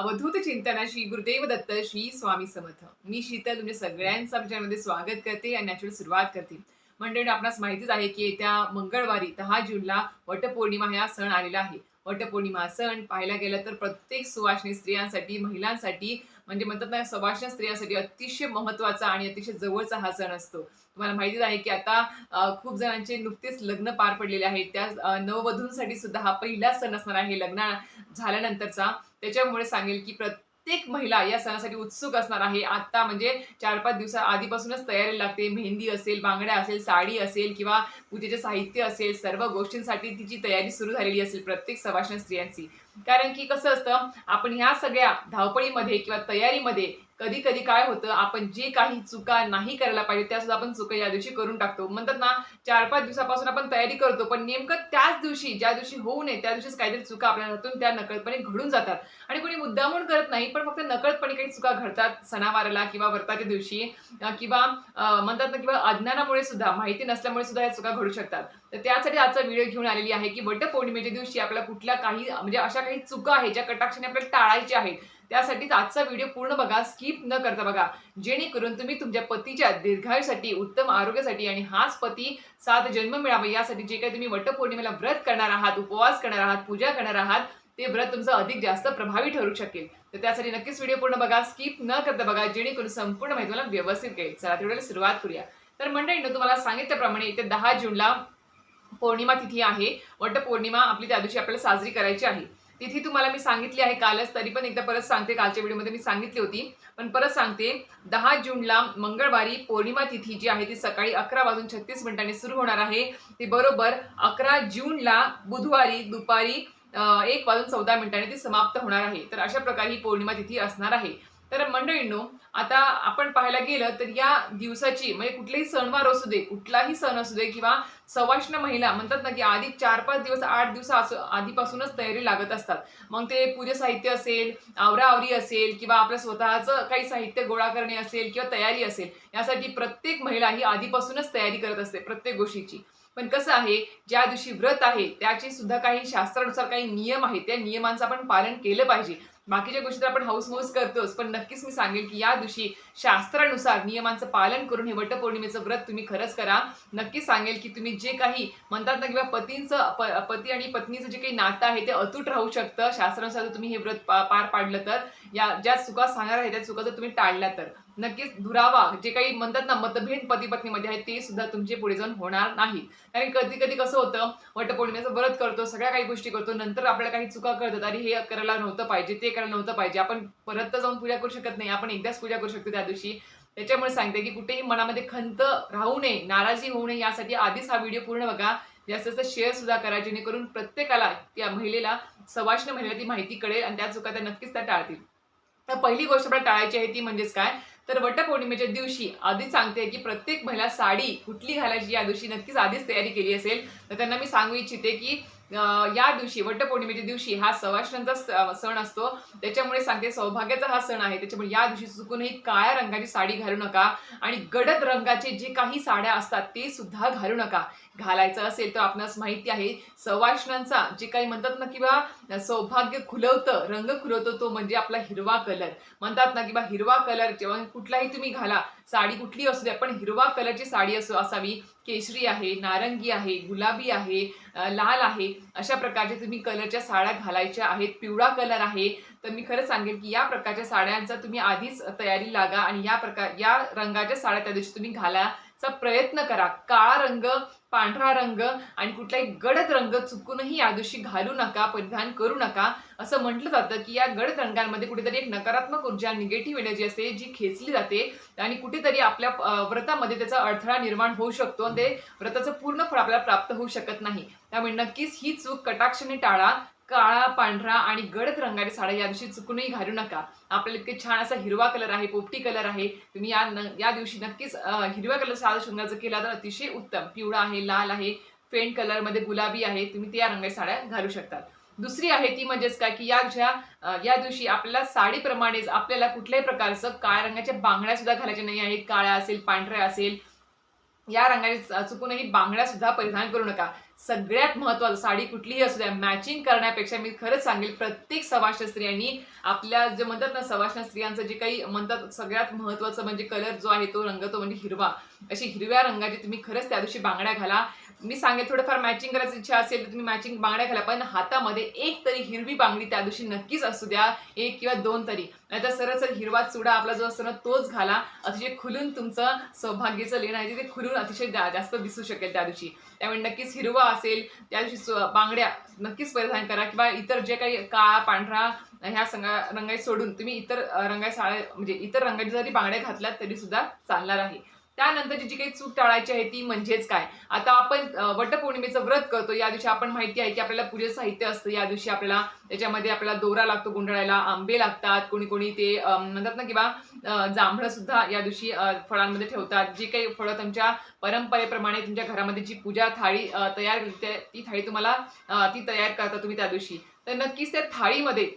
अवधूत चिंतनाशी गुरुदेव दत्त श्री स्वामी समर्थ. मी शीतल तुमच्या सगळ्यांचं आमच्या स्वागत करते आणि नॅचरल सुरुवात करते. मंडळी आपणास माहितीच आहे की येत्या मंगळवारी दहा जूनला वटपौर्णिमा हा सण आलेला आहे. वटपौर्णिमा सण पाहायला गेलं तर प्रत्येक सुवासिनी स्त्रियांसाठी महिलांसाठी म्हणजे म्हणतात ना सुवासिनी स्त्रियांसाठी अतिशय महत्त्वाचा आणि अतिशय जवळचा हा सण असतो. तुम्हाला माहितीच आहे की आता खूप जणांचे नुकतेच लग्न पार पडलेले आहेत. त्या नववधूंसाठी सुद्धा हा पहिला सण असणार आहे लग्न झाल्यानंतरचा. त्याच्यामुळे सांगेल की प्रत्येक प्रत्येक महिला या सणासाठी उत्सुक असणार आहे. आता म्हणजे चार पाच दिवसा आधीपासूनच तयारी लागते. मेहंदी असेल बांगड्या असेल साडी असेल किंवा पूजेचे साहित्य असेल सर्व गोष्टींसाठी तिची तयारी सुरू झालेली असेल प्रत्येक सवाष्ण स्त्रियांची. कारण की कसं असतं आपण ह्या सगळ्या धावपळीमध्ये किंवा तयारीमध्ये कधी कधी काय होतं आपण जे काही चुका नाही करायला पाहिजे त्या सुद्धा आपण चुका या दिवशी करून टाकतो. म्हणतात ना चार पाच दिवसापासून आपण तयारी करतो पण नेमकं त्याच दिवशी ज्या दिवशी होऊ नये त्या दिवशीच काहीतरी चुका आपल्या हातून त्या नकळतपणे घडून जातात. आणि कोणी मुद्दामून करत नाही पण फक्त नकळतपणे काही चुका घडतात सणावाराला किंवा व्रताच्या दिवशी किंवा म्हणतात ना किंवा अज्ञानामुळे सुद्धा माहिती नसल्यामुळे सुद्धा या चुका घडू शकतात. तर त्यासाठी आजचा व्हिडिओ घेऊन आलेली आहे की वटपौर्णिमेच्या दिवशी आपल्याला कुठल्या काही म्हणजे अशा काही चुका आहेत ज्या कटाक्षाने आपल्याला टाळायच्या आहेत त्यासाठीच आजचा व्हिडिओ पूर्ण बघा स्किप न करता बघा. जेणेकरून तुम्ही तुमच्या पतीच्या दीर्घायुसाठी उत्तम आरोग्यासाठी आणि हाच पती सात जन्म मिळावा यासाठी जे काही तुम्ही वटपौर्णिमेला व्रत करणार आहात उपवास करणार आहात पूजा करणार आहात ते व्रत तुमचं अधिक जास्त प्रभावी ठरू शकेल. तर त्यासाठी नक्कीच व्हिडिओ पूर्ण बघा स्किप न करता बघा जेणेकरून संपूर्ण माहिती मला व्यवस्थित कळेल. चला तर सुरुवात करूया. तर मंडळीनं तुम्हाला सांगितल्याप्रमाणे येत्या दहा जूनला पौर्णिमा तिथी आहे. वटपौर्णिमा आपली त्या दिवशी आपल्याला साजरी करायची आहे. तिथी तुम्हाला मी सांगितली आहे कालच तरी पण एकदा परत सांगते कालच्या व्हिडिओमध्ये मी सांगितली होती. पण परत सांगते दहा जूनला मंगळवारी पौर्णिमा तिथी जी आहे ती सकाळी अकरा वाजून छत्तीस मिनिटांनी सुरू होणार आहे. ती बरोबर अकरा जूनला बुधवारी दुपारी एक वाजून चौदा मिनिटांनी ती समाप्त होणार आहे. तर अशा प्रकारे ही पौर्णिमा तिथी असणार आहे. तर मंडळींनो आता आपण पाहायला गेलं तर या दिवसाची म्हणजे कुठलेही सणवार असू दे कुठलाही सण असू दे किंवा सवाष्ण महिला म्हणतात ना की आधी चार पाच दिवस आठ दिवस असं आधीपासूनच तयारी लागत असतात. मग ते पूजा साहित्य असेल आवराआवरी असेल किंवा आपलं स्वतःचं काही साहित्य गोळा करणे असेल किंवा तयारी असेल यासाठी प्रत्येक महिला ही आधीपासूनच तयारी करत असते प्रत्येक गोष्टीची. पण कसं आहे ज्या दिवशी व्रत आहे त्याची सुद्धा काही शास्त्रानुसार काही नियम आहेत त्या नियमांचं आपण पालन केलं पाहिजे. बाकीच्या गोष्टी तर आपण हाऊसमौस करतोच पण नक्कीच मी सांगेल की या दिवशी शास्त्रानुसार नियमांचं पालन करून हे वटपौर्णिमेचं व्रत तुम्ही खरंच करा. नक्कीच सांगेल की तुम्ही जे काही म्हणतात ना किंवा पतींचं पती आणि पत्नीचं जे काही नातं आहे ते अतूट राहू शकतं. शास्त्रानुसार जर तुम्ही हे व्रत पार पाडलं तर या ज्या चुका सांगणार आहे त्या चुका जर तुम्ही टाळल्या तर. नक्कीच दुरावा जे काही म्हणतात ना मतभेद पती पत्नीमध्ये आहे ते सुद्धा तुमचे पुढे जाऊन होणार नाही कारण कधी कधी कसं होतं वटपौर्णिमेचं व्रत करतो सगळ्या काही गोष्टी करतो नंतर आपल्याला काही चुका करतात अरे हे करायला नव्हतं पाहिजे ते करायला नव्हतं पाहिजे आपण परत तर जाऊन पूजा करू शकत नाही आपण एकदाच पूजा करू शकतो त्या दिवशी. त्याच्यामुळे सांगते की कुठेही मनामध्ये खंत राहू नये नाराजी होऊ नये यासाठी आधीच हा व्हिडिओ पूर्ण बघा. जास्त जास्त शेअर सुद्धा करा जेणेकरून प्रत्येकाला त्या महिलेला सवाष्ण महिलेला ती माहिती कळेल आणि त्या चुका त्या नक्कीच त्या टाळतील. तर पहिली गोष्ट आपल्याला टाळायची आहे ती म्हणजेच काय? तर वटपौर्णिमेच्या दिवशी आधीच सांगते की प्रत्येक महिला साडी कुठली घालायची या दिवशी नक्कीच आधीच तयारी केली असेल. तर त्यांना मी सांगू इच्छिते की या दिवशी वटपौर्णिमेच्या दिवशी हा सवाष्णांचा सण असतो. त्याच्यामुळे सांगते सौभाग्याचा हा सण आहे. त्याच्यामुळे या दिवशी चुकूनही काळ्या रंगाची साडी घालू नका आणि गडद रंगाचे जे काही साड्या असतात ते सुद्धा घालू नका. घालायचं असेल तर आपणास माहिती आहे सवाष्णांचा जे काही म्हणतात ना किंवा सौभाग्य खुलवतं रंग खुलवतो तो म्हणजे आपला हिरवा कलर. म्हणतात ना किंवा हिरवा कलर जेव्हा कुठलाही तुम्ही घाला साडी कुठली असू द्या पण हिरवा कलरची साडी असो असावी केशरी आहे नारंगी आहे गुलाबी आहे लाल आहे अशा प्रकारचे तुम्ही कलरच्या साड्या घालायच्या आहेत. पिवळा कलर आहे तर मी खरं सांगेन की या प्रकारच्या साड्यांचा तुम्ही आधीच तयारी लागा आणि या प्रकार या रंगाच्या साड्या त्या दिवशी तुम्ही घाला. चा प्रयत्न करा. काळा रंग पांढरा रंग आणि कुठलाही गडद रंग चुकूनही या दिवशी घालू नका परिधान करू नका. असं म्हटलं जातं की या गडद रंगांमध्ये कुठेतरी एक नकारात्मक ऊर्जा निगेटिव्ह एनर्जी असते जी खेचली जाते आणि कुठेतरी आपल्या व्रतामध्ये त्याचा अडथळा निर्माण होऊ शकतो आणि ते व्रताचं पूर्ण फळ आपल्याला प्राप्त होऊ शकत नाही. त्यामुळे नक्कीच ही चूक कटाक्षाने टाळा. काळा पांढरा आणि गडद रंगाची साड्या या दिवशी चुकूनही घालू नका. आपल्याला इतके छान असा हिरवा कलर आहे पोपटी कलर आहे. तुम्ही या न- या दिवशी नक्कीच हिरव्या कलर साधा शृंगार केला तर अतिशय उत्तम. पिवळा आहे लाल आहे फेंट कलरमध्ये गुलाबी आहे. तुम्ही त्या रंगाच्या साड्या घालू शकतात. दुसरी आहे ती म्हणजेच काय की या ज्या या दिवशी आपल्याला साडीप्रमाणेच आपल्याला कुठल्याही प्रकारचं काळ्या रंगाच्या बांगड्या सुद्धा घालायच्या नाही आहेत. काळ्या असेल पांढऱ्या असेल या रंगाने चुकूनही बांगड्या सुद्धा परिधान करू नका. सगळ्यात महत्वाचं साडी कुठलीही असू द्या मॅचिंग करण्यापेक्षा मी खरंच सांगेल प्रत्येक सवाष्ण स्त्रियांनी आपल्या जे म्हणतात ना सवाष्ण स्त्रियांचं जे काही म्हणतात सगळ्यात महत्वाचं म्हणजे कलर जो आहे तो रंग तो म्हणजे हिरवा. अशी हिरव्या रंगाची तुम्ही खरंच त्या दिवशी बांगड्या घाला. मी सांगेल थोडंफार मॅचिंग करायची इच्छा असेल तर तुम्ही मॅचिंग बांगड्या घाला पण हातामध्ये एक तरी हिरवी बांगडी त्या दिवशी नक्कीच असू द्या एक किंवा दोन तरी. नाहीतर सरळ सर हिरवा चुडा आपला जो असतो ना तोच घाला. अतिशय खुलून तुमचं सौभाग्याचं लेण आहे ते खुलून अतिशय जास्त दिसू शकेल त्या दिवशी. त्यामुळे नक्कीच हिरवा असेल त्या दिवशी बांगड्या नक्कीच परिधान करा किंवा इतर जे काही काळा पांढरा ह्या संगा रंगाई सोडून तुम्ही इतर रंगाई साड्या म्हणजे इतर रंगाची जरी बांगड्या घातल्यात तरी सुद्धा चालणार आहे. त्यानंतरची जी काही चूक टाळायची आहे ती म्हणजेच काय? आता आपण वटपौर्णिमेचं व्रत करतो या दिवशी आपण माहिती आहे की आपल्याला पूजा साहित्य असतं. या दिवशी आपल्याला त्याच्यामध्ये आपल्याला दोरा लागतो गुंडाळायला आंबे लागतात कोणी कोणी ते म्हणतात ना किंवा जांभळं सुद्धा या दिवशी फळांमध्ये ठेवतात. जी काही फळं तुमच्या परंपरेप्रमाणे तुमच्या घरामध्ये जी पूजा थाळी तयार ती थाळी तुम्हाला ती तयार करता तुम्ही त्या दिवशी. तर नक्कीच त्या थाळीमध्ये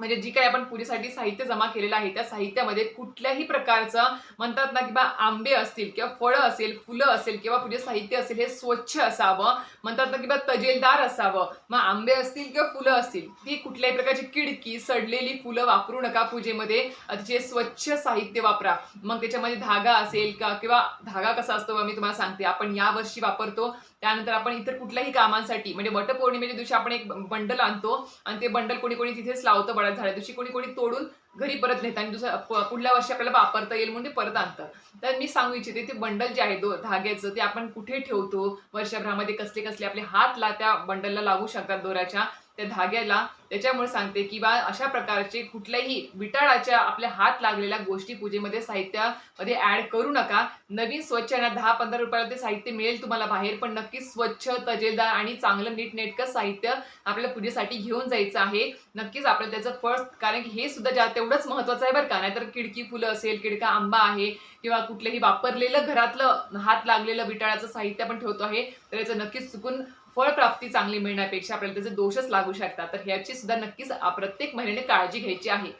म्हणजे जी काही आपण पूजेसाठी साहित्य जमा केलेलं आहे त्या साहित्यामध्ये कुठल्याही प्रकारचं म्हणतात ना की बा आंबे असतील किंवा फळं असेल फुलं असेल किंवा पूजे साहित्य असेल हे स्वच्छ असावं. म्हणतात ना की बा तजेलदार असावं. मग आंबे असतील किंवा फुलं असतील ती कुठल्याही प्रकारची किडकी सडलेली फुलं वापरू नका पूजेमध्ये. तिचे स्वच्छ साहित्य वापरा. मग त्याच्यामध्ये धागा असेल का किंवा धागा कसा असतो मी तुम्हाला सांगते. आपण यावर्षी वापरतो. त्यानंतर आपण इतर कुठल्याही कामांसाठी म्हणजे वटपौर्णिमेच्या दिवशी आपण एक बंडल आणतो आणि ते बंडल कोणी कोणी तिथेच लावतं बळ्यात झाल्या दिवशी कोणी कोणी तोडून घरी परत नेतात आणि दुसऱ्या पुढल्या वर्षी आपल्याला वापरता येईल म्हणून ते परत आणतं. तर मी सांगू इच्छिते ते बंडल जे आहे दो धाग्याचं ते आपण कुठे ठेवतो? वर्षभरामध्ये कसले कसले आपले हात ला त्या बंडलला लागू शकतात दोऱ्याच्या. त्या धाग्याला. त्याच्यामुळे सांगते की बा अशा प्रकारचे कुठल्याही विटाळाच्या आपल्या हात लागलेल्या गोष्टी पूजेमध्ये साहित्यामध्ये ऍड करू नका. नवीन स्वच्छ आणि दहा पंधरा रुपयाला ते साहित्य मिळेल तुम्हाला बाहेर पण नक्कीच स्वच्छ तजेलदार आणि चांगलं नीटनेटकं साहित्य आपल्या पूजेसाठी घेऊन जायचं आहे. नक्कीच आपल्याला त्याचं फळ कारण की हे सुद्धा ज्या तेवढंच महत्वाचं आहे बरं का. नाहीतर किडकी फुलं असेल किडका आंबा आहे किंवा कुठलंही वापरलेलं घरातलं हात लागलेलं विटाळाचं साहित्य आपण ठेवतो आहे तर याचं नक्कीच चुकून फळप्राप्ती चांगली मिळण्यापेक्षा आपल्याला त्याचे दोषच लागू शकतात. तर ह्याची सुद्धा नक्कीच प्रत्येक महिन्याने काळजी घ्यायची आहे.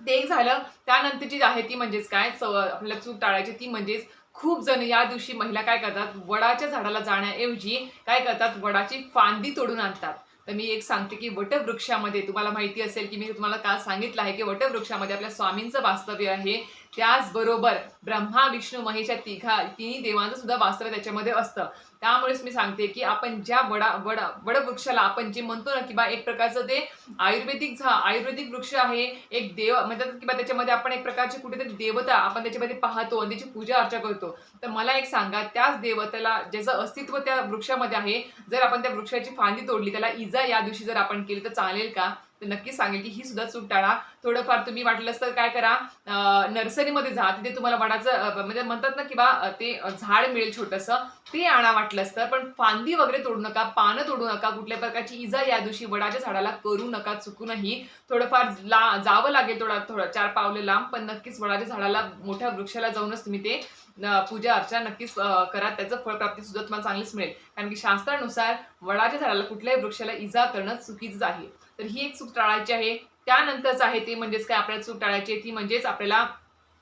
ते एक झालं त्यानंतरची जी आहे ती म्हणजेच काय? सव आपल्याला चूक टाळायची ती म्हणजेच खूप जण या दिवशी महिला काय करतात? वडाच्या झाडाला जाण्याऐवजी काय करतात? वडाची फांदी तोडून आणतात. तर मी एक सांगते की वटवृक्षामध्ये तुम्हाला माहिती असेल की मी तुम्हाला काल सांगितलं आहे की वटवृक्षामध्ये आपल्या स्वामींचं वास्तव्य आहे. त्याचबरोबर ब्रह्मा विष्णू महेश या तिघा तिन्ही देवांचं सुद्धा वास्तव त्याच्यामध्ये असतं. त्यामुळेच मी सांगते की आपण ज्या वडा वडा वडवृक्षाला आपण जे म्हणतो ना की बा एक प्रकारचं ते आयुर्वेदिक झा आयुर्वेदिक वृक्ष आहे एक देव म्हणतात की बा त्याच्यामध्ये आपण एक प्रकारची कुठेतरी देवता आपण त्याच्यामध्ये पाहतो आणि त्याची पूजा अर्चा करतो. तर मला एक सांगा त्याच देवतेला ज्याचं अस्तित्व त्या वृक्षामध्ये आहे जर आपण त्या वृक्षाची फांदी तोडली त्याला इजा या दिवशी जर आपण केली तर चालेल का? नक्की नक्कीच सांगेल की ही सुद्धा चूक टाळा. थोडंफार तुम्ही वाटलंच तर काय करा. नर्सरीमध्ये जा तिथे तुम्हाला वडाचं म्हणजे म्हणतात ना की बा ते झाड मिळेल छोटंसं ते आणा वाटलंच तर. पण फांदी वगैरे तोडू नका पानं तोडू नका कुठल्या प्रकारची इजा या दिवशी वडाच्या झाडाला करू नका चुकूनही. थोडंफार ला जावं लागेल थोडा थोडं चार पावले लांब पण नक्कीच वडाच्या झाडाला मोठ्या वृक्षाला जाऊनच तुम्ही ते पूजा अर्चा नक्कीच करा. त्याचं फळप्राप्ती सुद्धा तुम्हाला चांगलीच मिळेल. कारण की शास्त्रानुसार वडाच्या झाडाला कुठल्याही वृक्षाला इजा करणं चुकीचंच आहे. तर ही एक चूक टाळायची आहे. त्यानंतरच आहे ती म्हणजेच काय? आपल्याला चूक टाळायची आहे ती म्हणजेच आपल्याला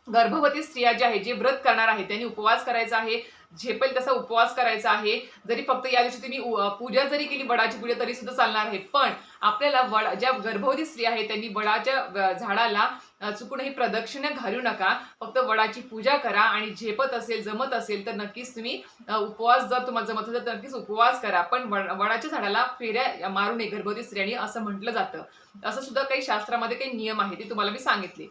गर्भवती स्त्रिया ज्या आहे जे व्रत करणार आहे त्यांनी उपवास करायचा आहे. झेपेल तसा उपवास करायचा आहे जरी फक्त या दिवशी तुम्ही पूजा जरी केली वडाची पूजा तरी सुद्धा चालणार आहे. पण आपल्याला वडा ज्या गर्भवती स्त्रिया आहेत त्यांनी वडाच्या झाडाला चुकूनही प्रदक्षिणा घालू नका. फक्त वडाची पूजा करा आणि झेपत असेल जमत असेल तर नक्कीच तुम्ही उपवास जर तुम्हाला जमत असेल तर नक्कीच उपवास करा. पण वडाच्या झाडाला फेऱ्या मारू नये गर्भवती स्त्रियांनी असं म्हटलं जातं. असं सुद्धा काही शास्त्रामध्ये काही नियम आहे ते तुम्हाला मी सांगितले.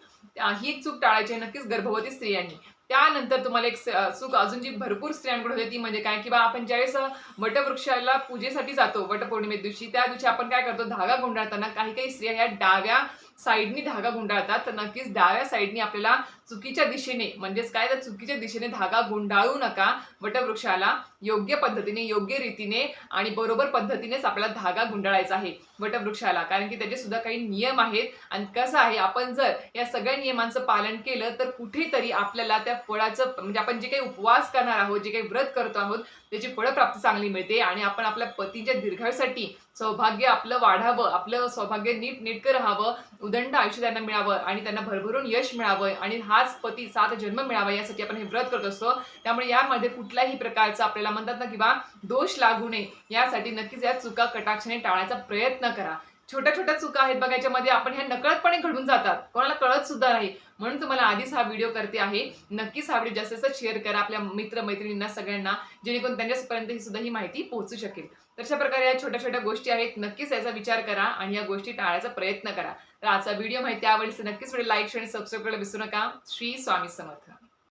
ही चूक टाळायची आहे नक्कीच गर्भवती स्त्रियांनी. त्यानंतर तुम्हाला एक सुख चूक अजून जी भरपूर स्त्रियांकडे होते ती म्हणजे काय? की बा आपण ज्यावेळेस वटवृक्षाला पूजेसाठी जातो वटपौर्णिमे दिवशी त्या दिवशी आपण काय करतो? धागा गुंडाळताना काही काही स्त्रिया ह्या डाव्या साईडनी धागा गुंडाळतात. तर नक्कीच डाव्या साईडनी आपल्याला चुकीच्या दिशेने म्हणजेच काय तर चुकीच्या दिशेने धागा गुंडाळू नका वटवृक्षाला योग्य पद्धतीने योग्य रीतीने आणि बरोबर पद्धतीनेच आपला धागा गुंडाळायचा आहे वटवृक्षाला. कारण की त्याचे सुद्धा काही नियम आहेत. आणि कसं आहे आपण जर या सगळ्या नियमांचं पालन केलं तर कुठेतरी आपल्याला त्या फळाचं म्हणजे आपण जे काही उपवास करणार आहोत जे काही व्रत करतो आहोत त्याची फळप्राप्ती चांगली मिळते आणि आपण आपल्या पतीच्या दीर्घासाठी सौभाग्य आपलं वाढावं आपलं सौभाग्य नीट नेटकं राहावं उदंड आयुष्य त्यांना मिळावं आणि त्यांना भरभरून यश मिळावं आणि हा हाच पती सात जन्म मिळावा यासाठी आपण हे व्रत करत असतो. त्यामुळे यामध्ये कुठल्याही प्रकारचा आपल्याला म्हणतात ना किंवा दोष लागू नये. यासाठी नक्कीच या चुका कटाक्षाने टाळायचा प्रयत्न करा. छोट्या छोट्या चुका आहेत बघा याच्यामध्ये आपण ह्या नकळतपणे घडून जातात. कोणाला कळत सुद्धा नाही. म्हणून तुम्हाला आधीच हा व्हिडिओ करते आहे. नक्कीच हा व्हिडिओ जास्तीत जास्त शेअर करा आपल्या मित्र मैत्रिणींना सगळ्यांना जेणेकरून त्यांच्यापर्यंत ही सुद्धा ही माहिती पोहोचू शकेल. तर अशा प्रकारे या छोट्या छोट्या गोष्टी आहेत. नक्कीच याचा विचार करा आणि या गोष्टी टाळायचा प्रयत्न करा. तर आजचा व्हिडिओ माहिती आवडली तर नक्कीच व्हिडिओ लाईक शेअर सबस्क्राईब करायला विसरू नका. श्री स्वामी समर्थ.